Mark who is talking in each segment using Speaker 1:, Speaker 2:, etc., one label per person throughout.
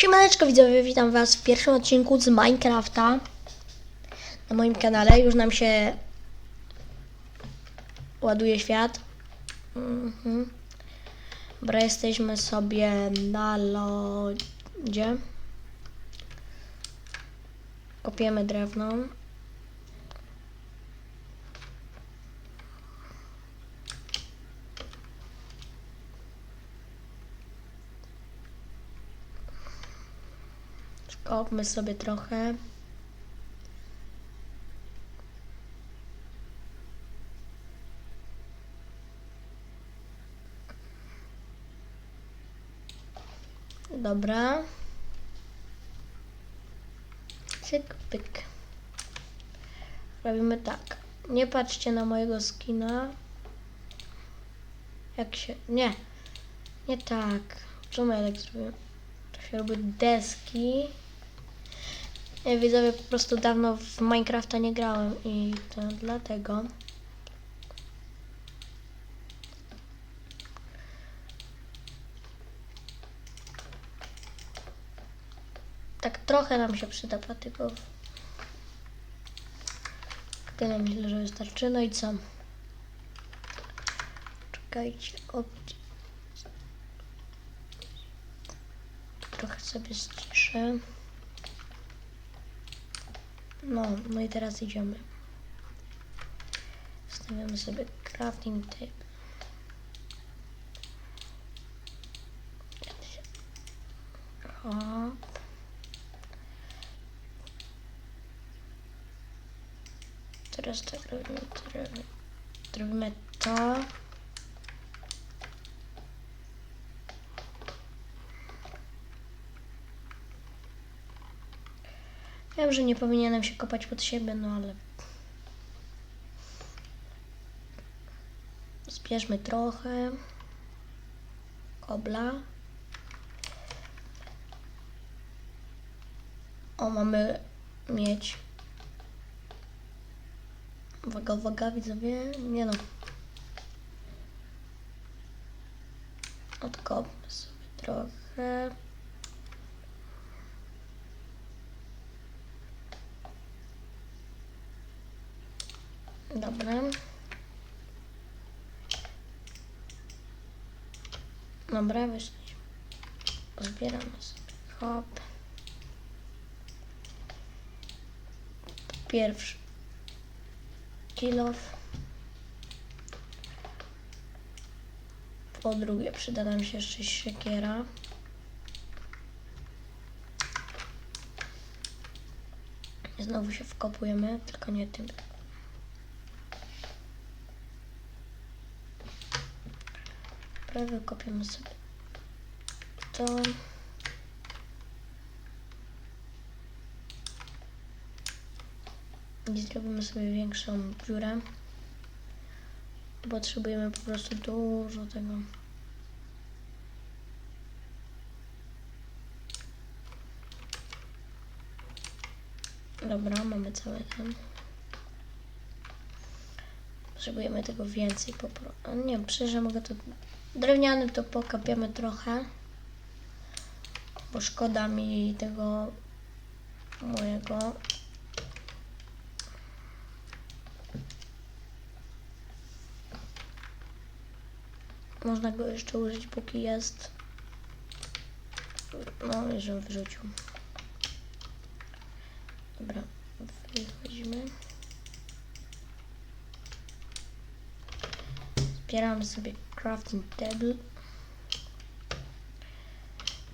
Speaker 1: Siemaneczko widzowie, witam was w pierwszym odcinku z Minecrafta na moim kanale. Już nam się ładuje świat. Mhm. Dobra, jesteśmy sobie na lodzie. Kopiemy drewno. Skopmy sobie trochę. Dobra. Cyk, pyk. Robimy tak. Nie patrzcie na mojego skina. Jak się... Nie. Nie tak. Czemu ja tak zrobiłem? To się robi deski. Nie, widzowie, po prostu dawno w Minecrafta nie grałem i to dlatego. Tak trochę nam się przyda patyków. Tyle myślę, że wystarczy. No i co? Czekajcie. Opcji. Trochę sobie ściszę. No, no i teraz idziemy. Stawiamy sobie crafting. Hop. Teraz tak robimy, robimy to. Wiem, że nie powinienem się kopać pod siebie, no ale... Zbierzmy trochę. Kobla. O, mamy mieć. Uwaga, uwaga, widzowie. Nie no. Odkopmy sobie trochę. Dobra. Dobra, wyszliśmy. Zbieramy sobie. Hop. Pierwszy. Kilof. Po drugie przyda nam się jeszcze siekiera. Znowu się wkopujemy, tylko nie tym. Prawie kopiemy sobie to. I zrobimy sobie większą dziurę. Potrzebujemy po prostu dużo tego. Dobra, mamy cały ten. Potrzebujemy tego więcej po prostu. Nie przecież mogę to... Drewniany to pokapiemy trochę. Bo szkoda mi tego mojego. Można go jeszcze użyć póki jest. No, już ją wyrzucił. Dobra, wychodzimy. Zbieramy sobie crafting table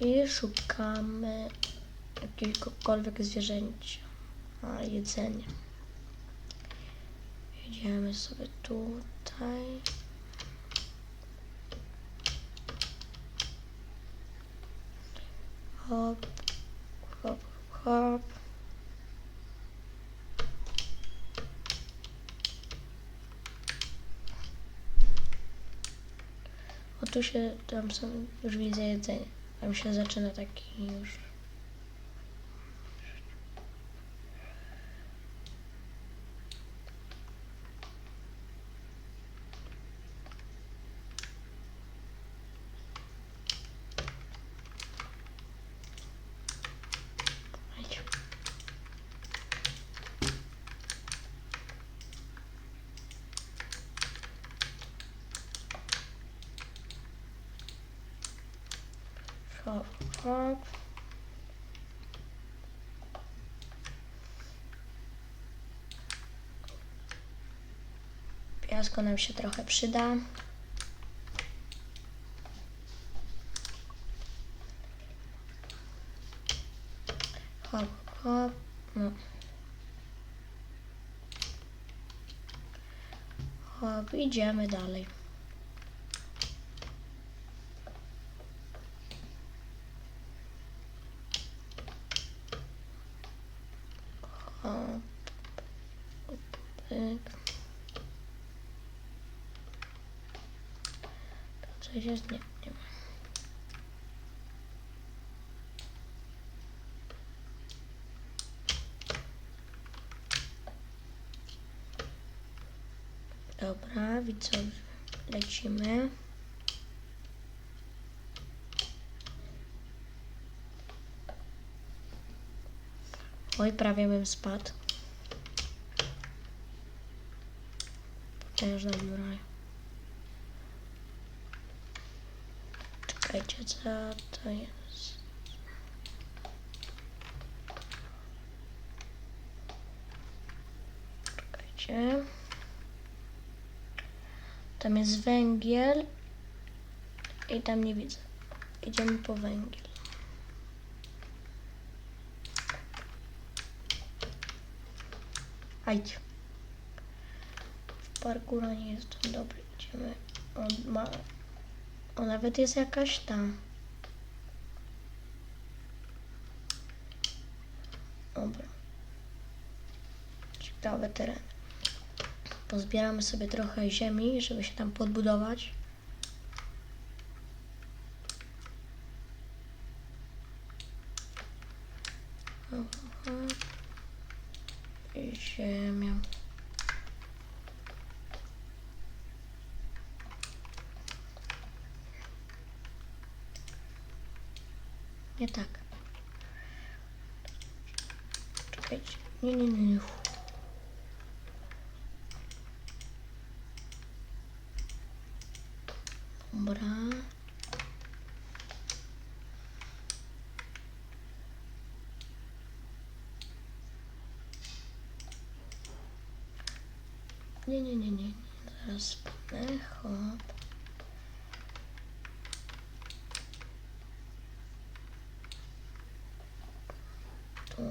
Speaker 1: i szukamy jakiegokolwiek zwierzęcia, a jedzenie. Jedziemy sobie tutaj. Hop, hop, hop. Tu się, tam są, już widzę jedzenie. Tam się zaczyna taki już. Hop, hop. Piasko nam się trochę przyda. Hop, hop. No. Hop, idziemy dalej. Hop. Pyk. Jest? Nie, ma. Dobra, widzowie, lecimy. Oj, prawie bym spadł. Potężna dziura. Czekajcie, co to jest? Czekajcie. Tam jest węgiel i tam nie widzę. Idziemy po węgiel. Ajdź. W parkura nie jestem dobry. Idziemy. On ma... O, nawet jest jakaś tam. Dobra. Ciekawe tereny. Pozbieramy sobie trochę ziemi, żeby się tam podbudować. Aha. I ziemia. Nie tak. Czekajcie. Nie, nie, nie, nie. Dobra. Nie, nie, nie, nie, spadnę. Hop. Tu.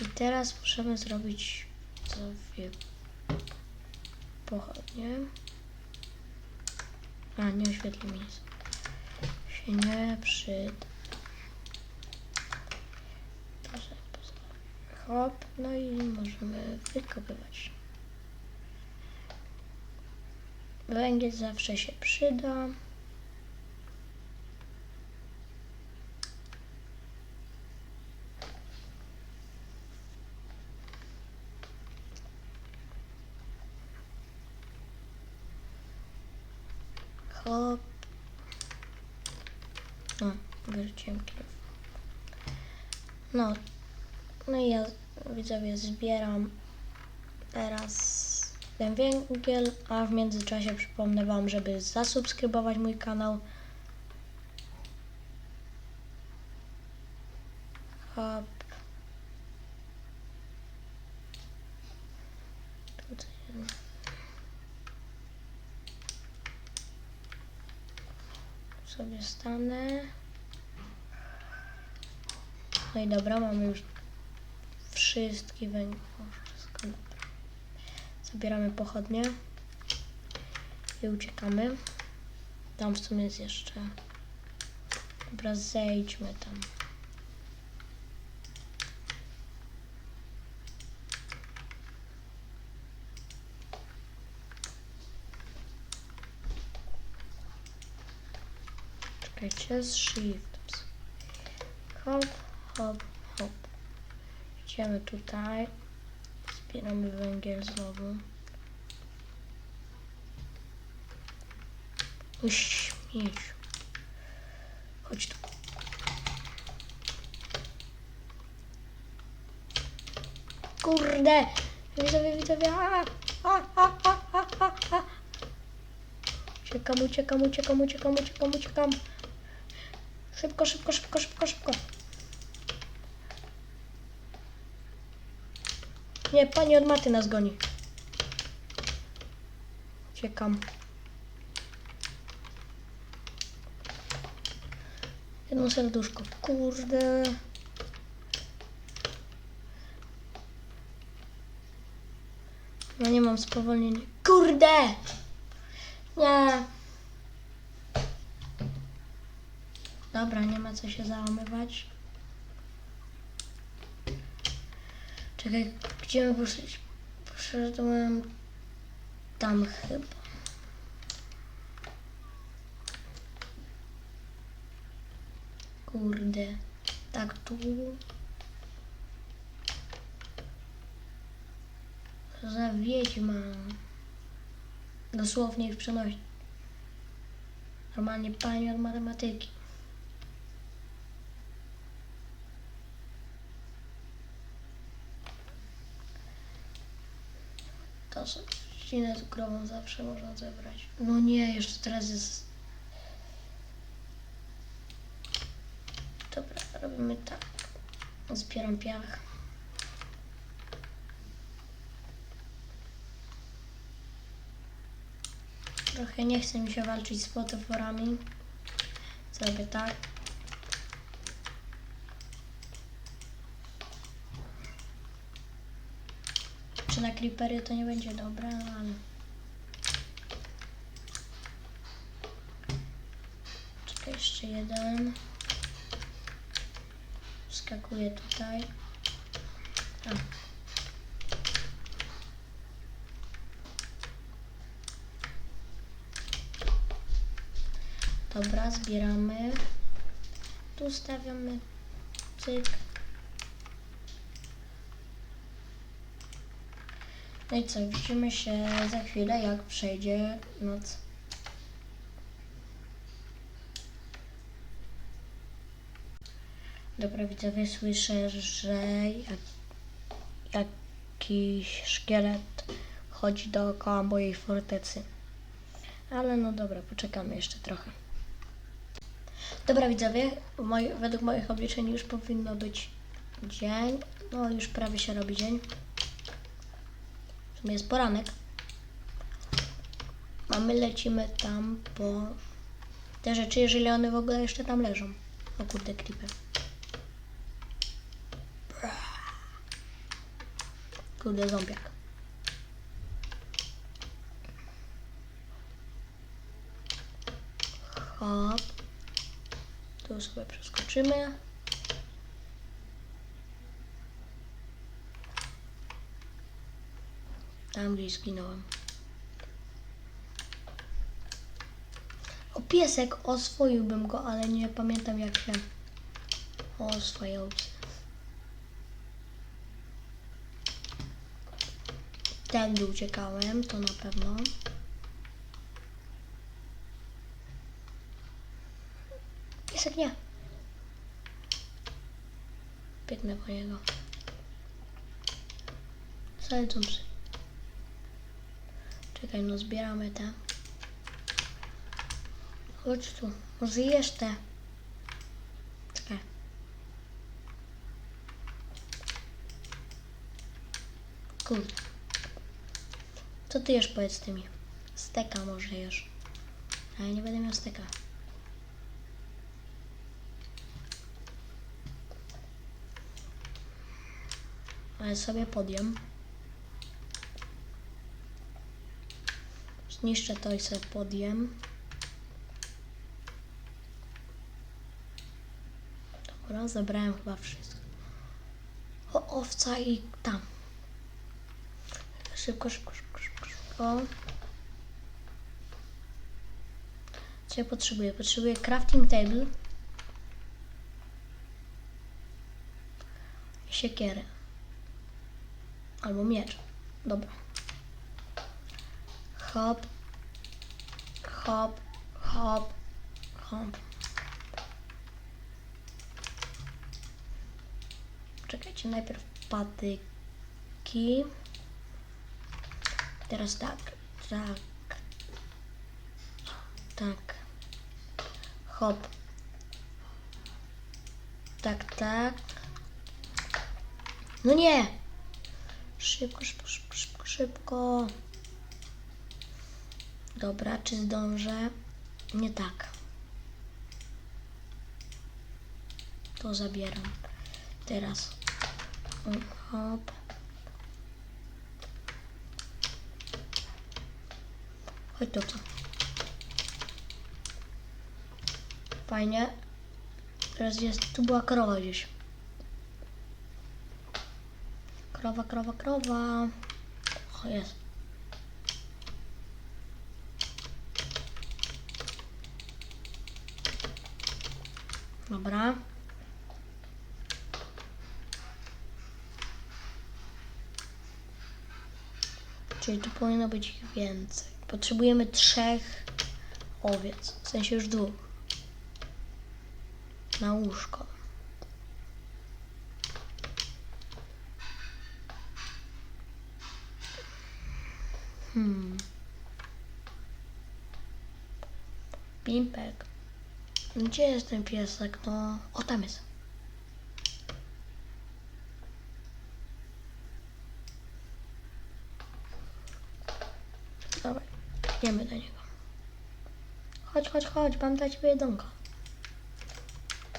Speaker 1: I teraz możemy zrobić sobie pochodnie. A, nie oświetli mi. Się nie przyda. To sobie postawię. Hop, no i możemy wykopywać. Węgiel zawsze się przyda. Hop. No, wyrzuciłem kiew. No, no i ja widzowie zbieram teraz ten węgiel, a w międzyczasie przypomnę Wam, żeby zasubskrybować mój kanał. Hop. Sobie stanę. No i dobra, mamy już Wszystko dobra. Zabieramy pochodnie i uciekamy. Tam w sumie jest jeszcze. Dobra, zejdźmy tam. Czekajcie, z shift. Hop, hop. Idziemy tutaj. Zbieramy węgiel znowu. O śmieciu. Chodź tu. Kurde! Widzowie, widzowie, a! A, a, a, a, uciekam, uciekam, uciekam, uciekam, uciekam. Szybko, szybko, szybko, szybko, szybko. Nie, pani od maty nas goni. Uciekam. Jedno serduszko. Kurde. No nie mam spowolnienia. Kurde! Nie. Dobra, nie ma co się załamywać. Czekaj, gdzie poszliśmy? Poszedłem tam chyba. Kurde. Tak tu. Za wiedźma. Dosłownie w przenośni. Normalnie pani od matematyki. To są trzcinę cukrową zawsze można zebrać. No nie, jeszcze teraz jest... Dobra, robimy tak. Zbieram piach. Trochę nie chce mi się walczyć z potworami. Zrobię tak. Na creepery to nie będzie dobre, ale... Czekaj, jeszcze jeden. Wskakuję tutaj. A. Dobra, zbieramy. Tu stawiamy cyk. No i co, widzimy się za chwilę, jak przejdzie noc. Dobra, widzowie, słyszę, że jak, jakiś szkielet chodzi dookoła mojej fortecy. Ale no dobra, poczekamy jeszcze trochę. Dobra, widzowie, moi, według moich obliczeń już powinno być dzień. No, już prawie się robi dzień. Jest poranek. A my lecimy tam po te rzeczy, jeżeli one w ogóle jeszcze tam leżą. O kurde, creeper. Kurde, zombiak. Hop. Tu sobie przeskoczymy. Tam gdzieś zginąłem. O piesek, oswoiłbym go, ale nie pamiętam jak się oswajał. Tędy uciekałem, to na pewno. Piesek nie. Biegnę po niego. Zalecą psy. Czekaj, no zbieramy te. Chodź tu. Może jeszcze. Czekaj. Kurde. Co ty jesz powiedz ty mi? Steka może jesz. A ja nie będę miał steka. Ale sobie podjem. Zniszczę to i sobie podjem. Dobra, zebrałem chyba wszystko. O, owca i tam. Szybko, szybko, szybko, szybko, szybko. Co ja potrzebuję? Potrzebuję crafting table. Siekierę. Albo miecz. Dobra. Hop. Hop. Hop. Hop. Czekajcie, najpierw patyki. Teraz tak, tak, tak. Hop. Tak, tak. No nie! Szybko, szybko, szybko, szybko. Dobra, czy zdążę? Nie tak. To zabieram. Teraz. Hop. Chodź to co. Fajnie. Teraz jest, tu była krowa gdzieś. Krowa, krowa, krowa. O, jest. Dobra. Czyli tu powinno być ich więcej. Potrzebujemy trzech owiec. W sensie już dwóch. Na łóżko. Hmm. Pimpek. Gdzie jest ten piesek? No, o tam jest. Dawaj, idziemy do niego. Chodź, chodź, chodź, mam dla ciebie jedzonko.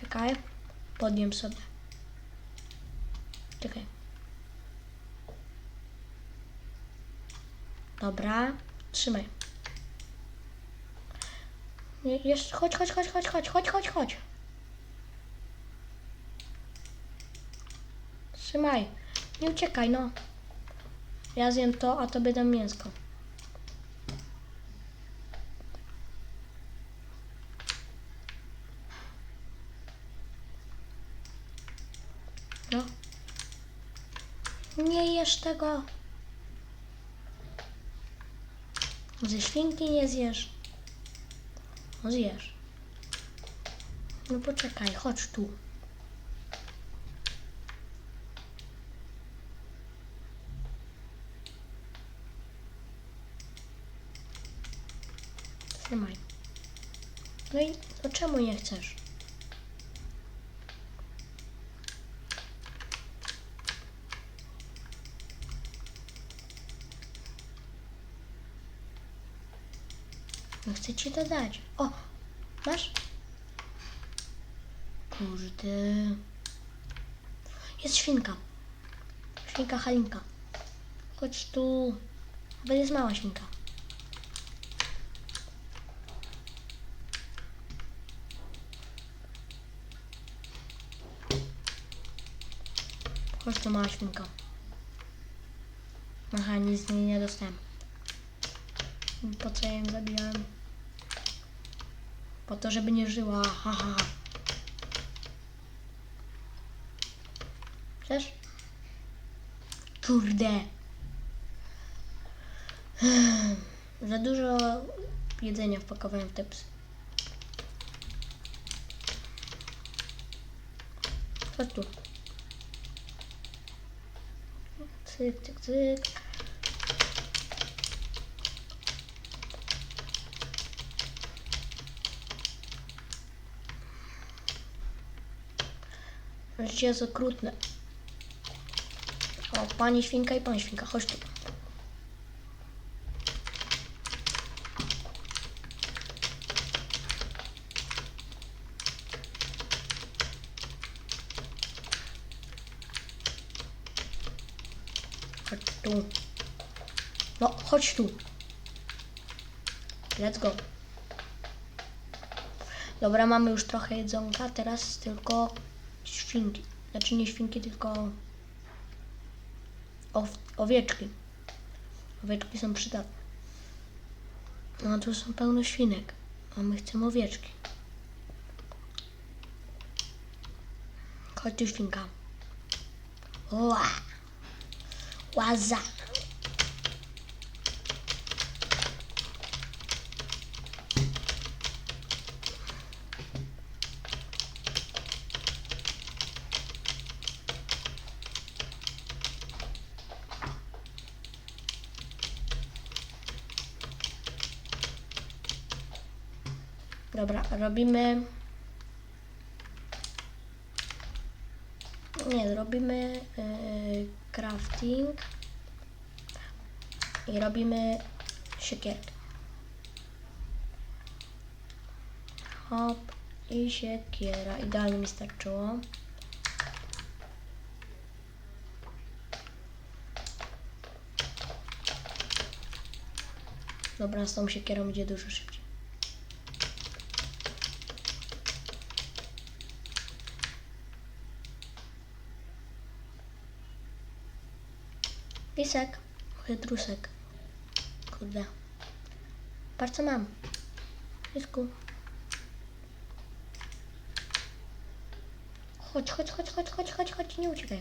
Speaker 1: Czekaj, podjem sobie. Czekaj. Dobra, trzymaj. Jeszcze, chodź, chodź, chodź, chodź, chodź, chodź, chodź, chodź. Trzymaj. Nie uciekaj, no. Ja zjem to, a tobie dam mięsko. No. Nie jesz tego. Ze świnki nie zjesz. No zjesz. No poczekaj, chodź tu. Trzymaj. No i to czemu nie chcesz? Chcę ci to dać. O, masz? Kurde. Jest świnka. Świnka Halinka. Chodź tu. To jest mała świnka. Chodź tu mała świnka. Aha, nic z niej nie dostałem. Po co ja ją zabijałem? Po to, żeby nie żyła. Ha, ha, ha. Chcesz? Kurde. Za dużo jedzenia wpakowałem w te psy. Chodź tu. Cyk, cyk, cyk. Życie jest okrutne. O, pani świnka i pan świnka, chodź tu. Chodź tu. No, chodź tu. Let's go. Dobra, mamy już trochę jedzonka, teraz tylko świnki. Znaczy nie świnki, tylko ow- owieczki. Owieczki są przydatne. No tu są pełno świnek, a my chcemy owieczki. Chodź tu świnka. Ła! Łaza! Robimy... Nie, robimy yy, crafting i robimy siekierkę. Hop i siekiera. Idealnie mi starczyło. Dobra, z tą siekierą idzie dużo szybciej. Pisek, chytrusek. Kurde. Patrz co mam. Pisku. Chodź, chodź, chodź, chodź, chodź, chodź, chodź, nie uciekaj.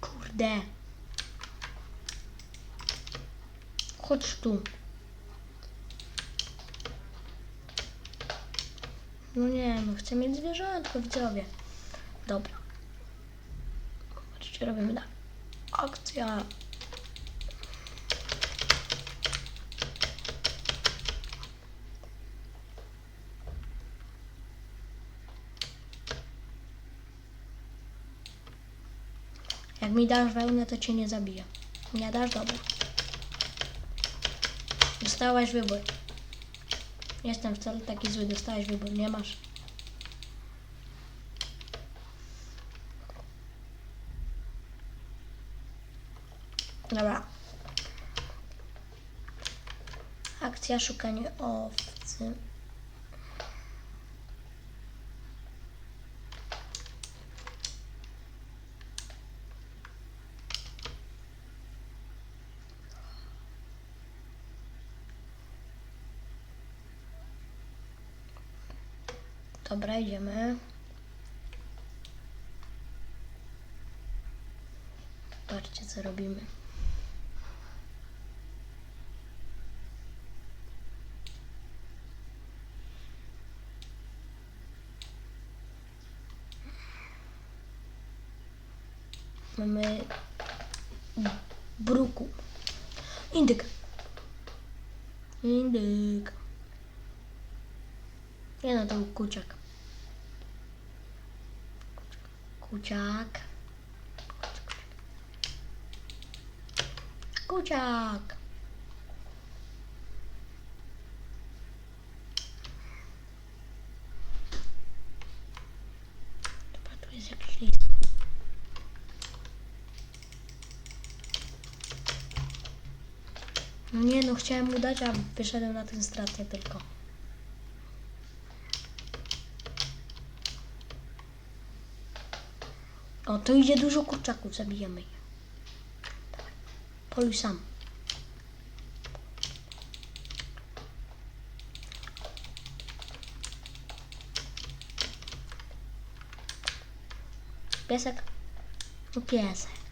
Speaker 1: Kurde. Chodź tu. No nie, no chcę mieć zwierzątko, widzowie. Dobra. Patrzcie, robimy tak. Akcja. Jak mi dasz wełnę, to cię nie zabiję. Nie dasz? Dobra. Dostałeś wybór. Jestem wcale taki zły, dostałeś wybór, nie masz. Dobra. Akcja szukanie owcy. Dobra, idziemy. Patrzcie, co robimy. Mamy bruku. Indyk. Indyk. Nie no, to kuciak. Kuciak. Kuciak. No nie no, chciałem mu dać, a wyszedłem na tę stratę tylko. O, tu idzie dużo kurczaków, zabijemy je. Poluj sam. Piesek? No piesek.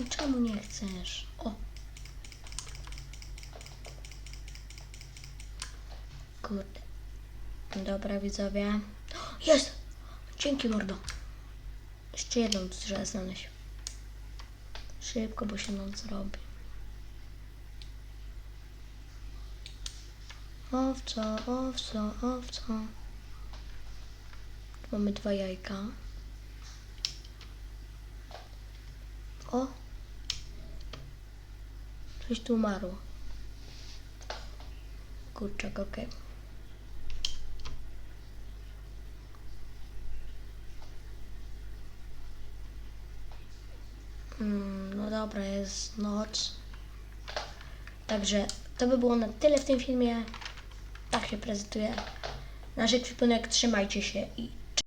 Speaker 1: No czemu nie chcesz? O! Kurde. Dobra, widzowie. Jest! Dzięki, mordo. Jeszcze jedną trzeba znaleźć. Szybko, bo się noc zrobi. Owco, owco, owco. Mamy dwa jajka. O! Coś tu umarło. Kurczak, okej. Mm, no dobra, jest noc. Także to by było na tyle w tym filmie. Tak się prezentuje nasz ekwipunek. Trzymajcie się i